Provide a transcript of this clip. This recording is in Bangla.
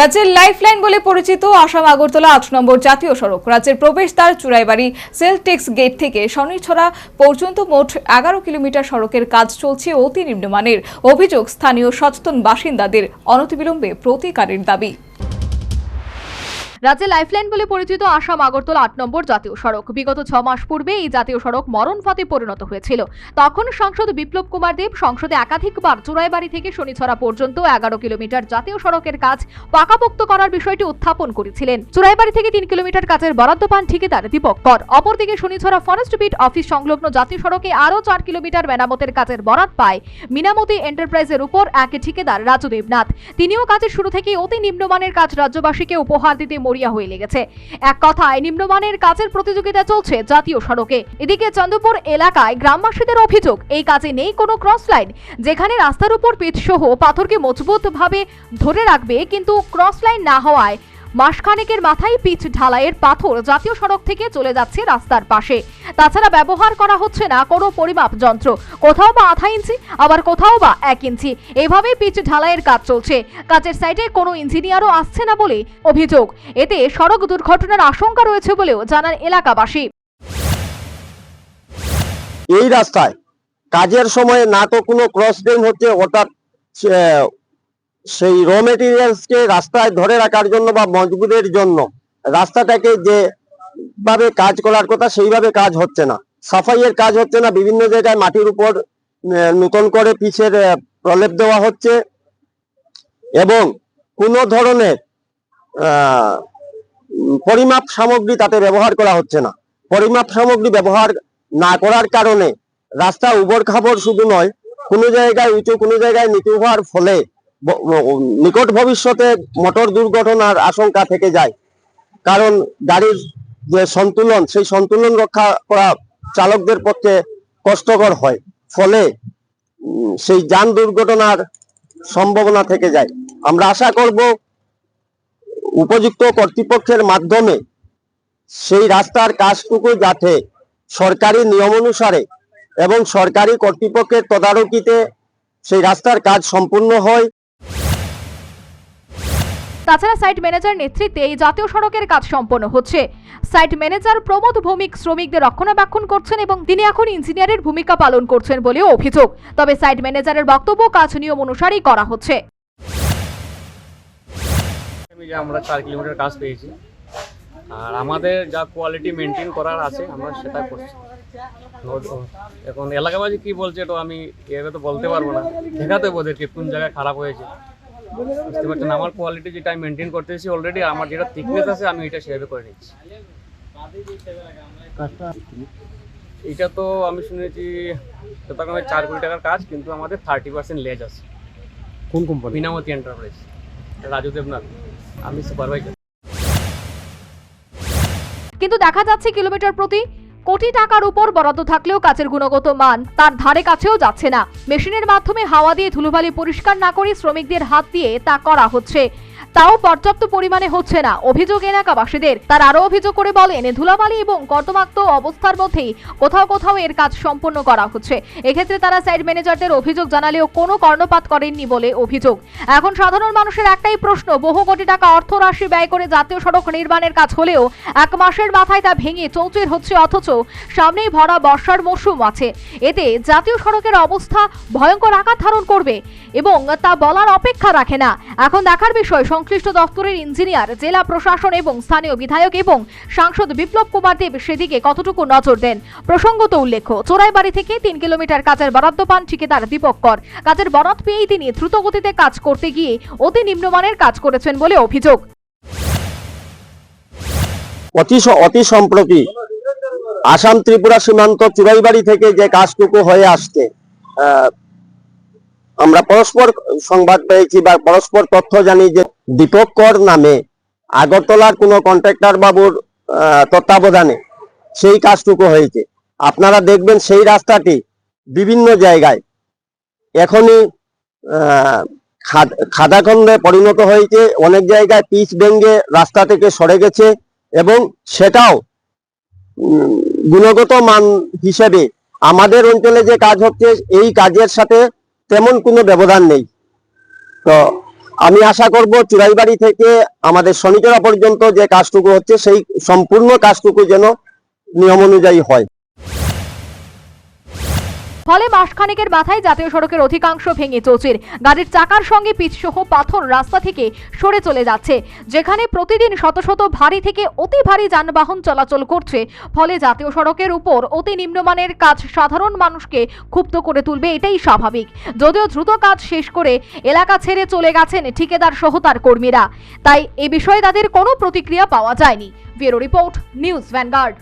রাজ্যের লাইফলাইন বলে পরিচিত আসাম আগরতলা আট নম্বর জাতীয় সড়ক। রাজ্যের প্রবেশদ্বার চুরাইবাড়ি সেলটেক্স গেট থেকে শনিছড়া পর্যন্ত মোট এগারো কিলোমিটার সড়কের কাজ চলছে অতি নিম্নমানের। অভিযোগ, স্থানীয় সচেতন বাসিন্দাদের অনতিবিলম্বে প্রতিকারের দাবি। রাজ্যে লাইফলাইন বলে পরিচিত আসাম আগরতলা আট নম্বর জাতীয় সড়ক। বিগত ছ মাস পূর্বে এই জাতীয় সড়ক মরণ ফাঁদে পরিণত হয়েছিল। তখন সাংসদ বিপ্লব কুমার দেব সংসদে একাধিকবার চোরাইবাড়ি থেকে শনিছড়া পর্যন্ত এগারো কিলোমিটার জাতীয় সড়কের কাজ পাকাপোক্ত করার বিষয়টি উত্থাপন করেছিলেন। চোরাইবাড়ি থেকে তিন কিলোমিটার কাজের বরাদ্দ পান ঠিকাদার দীপক কর। অপরদিকে শনিছড়া ফরেস্ট বিট অফিস সংলগ্ন জাতীয় সড়কে আরও চার কিলোমিটার মেরামতের কাজের বরাদ পায় মিনামতি এন্টারপ্রাইজের উপর এক ঠিকাদার রাজু দেবনাথ। তিনিও কাজের শুরু থেকেই অতি নিম্নমানের কাজ রাজ্যবাসীকে উপহার দিতে মরিয়া হয়ে লেগেছে। এক কথায়, নিম্নমানের কাজের প্রতিযোগিতা চলছে জাতীয় সড়কে। এদিকে চন্দ্রপুর এলাকায় গ্রামবাসীদের অভিযোগ, এই কাজে নেই কোনো ক্রস লাইন যেখানে রাস্তার উপর পিচ সহ পাথরকে মজবুতভাবে ধরে রাখবে, কিন্তু ক্রস লাইন না হওয়ায় মাসখানেকের মাথায় পিচ ঢালাইয়ের পাথর জাতীয় সড়ক থেকে চলে যাচ্ছে রাস্তার পাশে। তাছাড়া ব্যবহার করা হচ্ছে না কোনো পরিমাপ যন্ত্র। কোথাও বা আধা ইঞ্চি, আবার কোথাও বা এক ইঞ্চি। এভাবেই পিচ ঢালাইয়ের কাজ চলছে। কাজের সাইডে কোনো ইঞ্জিনিয়ারও আসছে না বলে অভিযোগ। এতে সড়ক দুর্ঘটনার আশঙ্কা রয়েছে বলেও জানান এলাকাবাসী। এই রাস্তায় কাজের সময় না তো কোনো ক্রস ড্রেন হচ্ছে সে- সেই র মেটেরিয়ালসকে রাস্তায় ধরে রাখার জন্য বা মজবুতের জন্য রাস্তাটাকে যে ভাবে কাজ করার কথা সেইভাবে কাজ হচ্ছে না। সাফাইয়ের কাজ হচ্ছে না, বিভিন্ন জায়গায় মাটির উপর নতুন করে পিচের প্রলেপ দেওয়া হচ্ছে এবং কোনো ধরনের পরিমাপ সামগ্রী তাতে ব্যবহার করা হচ্ছে না। পরিমাপ সামগ্রী ব্যবহার না করার কারণে রাস্তা উবর খাবর শুধু নয়, কোনো জায়গায় উঁচু, কোনো জায়গায় নিচু হওয়ার ফলে নিকট ভবিষ্যতে মোটর দুর্ঘটনার আশঙ্কা থেকে যায়। কারণ গাড়ির যে সন্তুলন, সেই সন্তুলন রক্ষা করা চালকদের পক্ষে কষ্টকর হয়। ফলে সেই যান দুর্ঘটনার সম্ভাবনা থেকে যায়। আমরা আশা করব, উপযুক্ত কর্তৃপক্ষের মাধ্যমে সেই রাস্তার কাজটুকু যাতে সরকারি নিয়ম অনুসারে এবং সরকারি কর্তৃপক্ষের তদারকিতে সেই রাস্তার কাজ সম্পূর্ণ হয়। তাছাড়া সাইট ম্যানেজার নেতৃত্বে এই জাতীয় সড়কের কাজ সম্পন্ন হচ্ছে। সাইট ম্যানেজার প্রমোদ ভৌমিক শ্রমিকদের রক্ষণাবেক্ষণ করছেন এবং তিনি এখন ইঞ্জিনিয়ারের ভূমিকা পালন করছেন বলেও অভিযোগ। তবে সাইট ম্যানেজারের বক্তব্য কাজ নিয়ম অনুসারেই করা হচ্ছে। আমরা চার কিলোমিটার কাজ পেয়েছি। আর আমাদের যা কোয়ালিটি মেনটেন করার আছে, আমরা সেটা করছি। এখন এলাকাবাসী কি বলছে তো আমি এভাবে তো বলতে পারব না। দেখাতে ওদেরকে কোন জায়গায় খারাপ হয়েছে। বুঝতে পারছেন আমার কোয়ালিটি যেটা আমি মেনটেন করতেছি অলরেডি আমার যেটা থিকনেস আছে আমি এটা সেভাবে করে নিচ্ছি। এটা তো আমি শুনেছি যতক্ষণ চার কোটি টাকার কাজ কিন্তু আমাদের থার্টি পার্সেন্ট লেজ আছে। কোন কোম্পানি বিনামতি এন্টারপ্রাইজ রাজু দেবনাথ আমি সুপারভাইজার। কিন্তু দেখা যাচ্ছে কিলোমিটার প্রতি কোটি টাকার উপর বরাদ্দ থাকলেও কাজের গুণগত মান তার ধারে কাছেও যাচ্ছে না। মেশিনের মাধ্যমে হাওয়া দিয়ে ধুলোবালি পরিষ্কার না করে শ্রমিকদের হাত দিয়ে তা করা হচ্ছে। তাও পর্যাপ্ত পরিমাণে হচ্ছে না। অভিযোগ এলাকাবাসীদের। তার আরও অভিযোগ করে বলেন, ধুলাবালি এবং কর্তমাক্ত অবস্থার মধ্যেই কোথাও কোথাও এর কাজ সম্পন্ন করা হচ্ছে। এক্ষেত্রে তারা সাইড ম্যানেজারদের অভিযোগ জানালেও কোনো কর্ণপাত করেননি বলে অভিযোগ। এখন সাধারণ মানুষের একটাই প্রশ্ন, বহু কোটি টাকা অর্থ রাশি ব্যয় করে জাতীয় সড়ক নির্মাণের কাজ হলেও এক মাসের মাথায় তা ভেঙে চৌচির হচ্ছে অথচ সামনেই ভরা বর্ষার মৌসুম আছে। এতে জাতীয় সড়কের অবস্থা ভয়ঙ্কর আকার ধারণ করবে এবং তা বলার অপেক্ষা রাখে না। এখন দেখার বিষয় সংশ্লিষ্ট দপ্তরের ইঞ্জিনিয়ার, জেলা প্রশাসন এবং স্থানীয় বিধায়ক এবং সাংসদ বিপ্লব কুমার দেব সেদিকে কতটুকু নজর দেন? প্রসঙ্গত উল্লেখ্য, চোরাইবাড়ি থেকে তিন কিলোমিটার কাজের বরাদ্দ পান ঠিকাদার দীপক কর। কাজের বরাদ পেয়েই তিনি দ্রুত গতিতে কাজ করতে গিয়ে অতি নিম্নমানের কাজ করেছেন বলে অভিযোগ। অতি অতি সম্প্রতি আসাম ত্রিপুরা সীমান্ত চুরাইবাড়ি থেকে যে কাজটুকু হয়ে আসছে আমরা পরস্পর সংবাদ পেয়েছি বা পরস্পর তথ্য জানি যে দীপক কর নামে আগরতলার কোনো কন্ট্রাক্টর বাবুর তত্ত্বাবধানে সেই কাজটুকু হয়েছে। আপনারা দেখবেন সেই রাস্তাটি বিভিন্ন জায়গায় এখনই আহ, খাদ- খাদাখণ্ডে পরিণত হয়েছে। অনেক জায়গায় পিচ ভেঙ্গে রাস্তা থেকে সরে গেছে এবং সেটাও গুণগত মান হিসেবে আমাদের অঞ্চলে যে কাজ হচ্ছে এই কাজের সাথে তেমন কোনো ব্যবধান নেই। তো আমি আশা করব চুরাইবাড়ি থেকে আমাদের শনিচরা পর্যন্ত যে কাজটুকু হচ্ছে, সেই সম্পূর্ণ কাজটুকু যেন নিয়ম অনুযায়ী হয়। ফলে মাসখানেকের মাথায় জাতীয় সড়কের অধিকাংশ ভেঙে চৌচির। গাড়ির চাকার সঙ্গে পিচসহ পাথর রাস্তা থেকে সরে চলে যাচ্ছে। যেখানে প্রতিদিন শত শত ভারী থেকে অতি ভারী যানবাহন চলাচল করছে। ফলে জাতীয় সড়কের উপর অতি নিম্নমানের কাজ সাধারণ মানুষকে ক্ষুব্ধ করে তুলবে এটাই স্বাভাবিক। যদিও দ্রুত কাজ শেষ করে এলাকা ছেড়ে চলে গেছেন ঠিকাদার সহ তার কর্মীরা। তাই এ বিষয়ে তাদের কোনো প্রতিক্রিয়া পাওয়া যায়নি। Bureau report, News Vanguard.